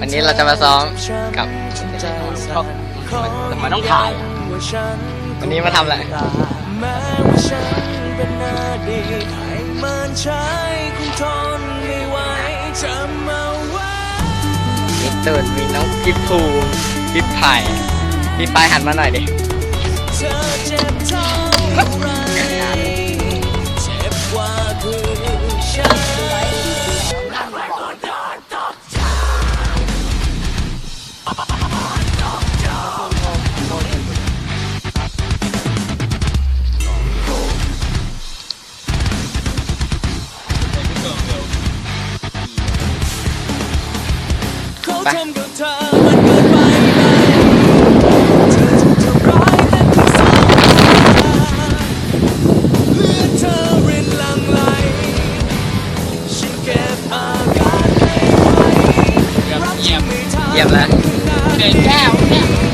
วันนี้เราจะมาซ้อมกับทำไมต้องถ่ายวันนี้มาทำอะไรมีตให้มันใช้คงทนไม่นมีน้องพี่ภูมิพี่ไผ่พี่ปายหันมาหน่อยดิ ม่ทันเยี่ยมแล้วนานเดินแก้วเนี่ย